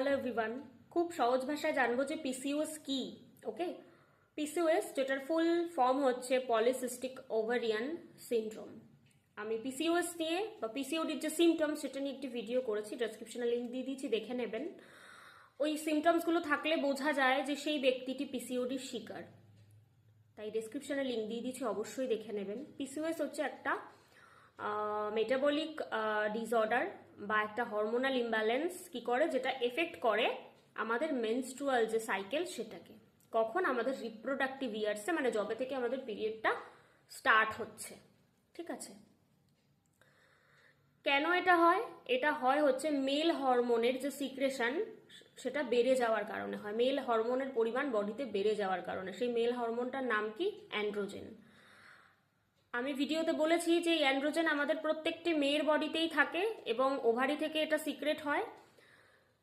Hello everyone খুব সহজ ভাষায় জানব যে পিসিওএস কি ওকে পিসিওএস যেটার ফুল ফর্ম হচ্ছে পলিসিস্টিক ওভারিয়ান সিনড্রোম আমি পিসিওএস নিয়ে বা পিসিওডির যে সিমটমস সেটা নিয়ে একটি ভিডিও করেছি ডেসক্রিপশনে লিঙ্ক দিয়ে দিয়েছি, দেখে নেবেন। ওই সিমটমসগুলো থাকলে বোঝা যায় যে সেই ব্যক্তিটি পিসিওডির শিকার। তাই ডেসক্রিপশনে লিঙ্ক দিয়ে দিয়েছি, অবশ্যই দেখে নেবেন। পিসিওএস হচ্ছে একটা মেটাবলিক ডিসঅর্ডার বা একটা হরমোনাল ইমব্যালেন্স কি করে? যেটা এফেক্ট করে আমাদের মেনস্ট্রুয়াল যে সাইকেল সেটাকে। কখন আমাদের রিপ্রোডাক্টিভ ইয়ার্সে মানে জবে থেকে আমাদের পিরিয়ডটা স্টার্ট হচ্ছে। ঠিক আছে? কেন এটা হয়? এটা হয় হচ্ছে মেল হরমোনের যে সিক্রেশন সেটা বেড়ে যাওয়ার কারণে হয়। মেল হরমোনের পরিমাণ বডিতে বেড়ে যাওয়ার কারণে। সেই মেল হরমোনটার নাম কি? অ্যান্ড্রোজেন আমি ভিডিওতে বলেছি যে অ্যান্ড্রোজেন আমাদের প্রত্যেকটি মেয়ের বডিতেই থাকে এবং ওভারি থেকে এটা সিক্রেট হয়।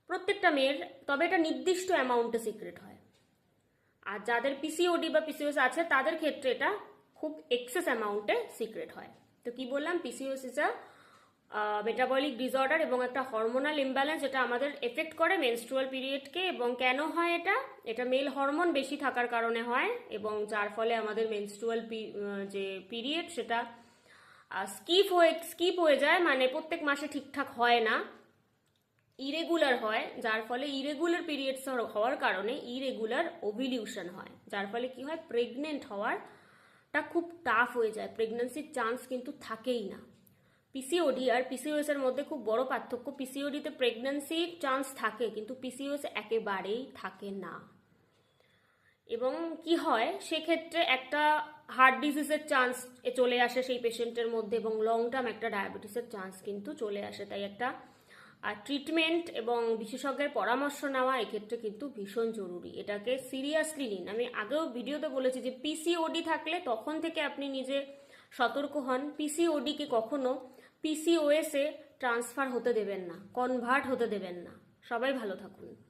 প্রত্যেকটা মেয়ের, তবে এটা নির্দিষ্ট অ্যামাউন্টে সিক্রেট হয়। আর যাদের পিসিওডি বা পিসিওএস আছে, তাদের ক্ষেত্রে এটা খুব এক্সেস অ্যামাউন্টে সিক্রেট হয়। তো কি বললাম? PCOS is a metabolic disorder এবং একটা হরমোনাল ইমব্যালেন্স যেটা আমাদের এফেক্ট করে মেনস্ট্রুয়াল পিরিয়ডকে এবং কেন হয় এটা? এটা মেল হরমোন বেশি থাকার কারণে হয় এবং যার ফলে আমাদের মেনস্ট্রুয়াল যে পিরিয়ড সেটা স্কিপ হয়ে স্কিপ হয়ে যায় মানে প্রত্যেক মাসে ঠিকঠাক হয় না। ইরেগুলার হয়, যার ফলে ইরেগুলার পিরিয়ডস হওয়ার কারণে ইরেগুলার ওভিলিউশন হয়। যার ফলে কি হয়? প্রেগনেন্ট হওয়ারটা খুব টাফ হয়ে যায়। প্রেগনেন্সির চান্স কিন্তু থাকেই না। পিসিওডি আর পিসিওএস এর মধ্যে খুব বড় পার্থক্য পিসিওডিতে প্রেগনেন্সির চান্স থাকে, কিন্তু পিসিওএস একেবারেই থাকে না। এবং কি হয়, সেক্ষেত্রে একটা হার্ট ডিজিজের চান্স চলে আসে সেই পেশেন্টের মধ্যে এবং লং টার্ম একটা ডায়াবেটিসের চান্স কিন্তু চলে আসে। তাই একটা ট্রিটমেন্ট এবং বিশেষজ্ঞের পরামর্শ নেওয়া এক্ষেত্রে কিন্তু ভীষণ জরুরি। এটাকে সিরিয়াসলি নিন। আমি আগেও ভিডিওতে বলেছি যে পিসিওডি থাকলে তখন থেকে আপনি নিজে সতর্ক হন। পিসিওডিকে কখনো পিসিওএস ট্রান্সফার হতে দেবেন না কনভার্ট হতে দেবেন না। সবাই ভালো থাকুন।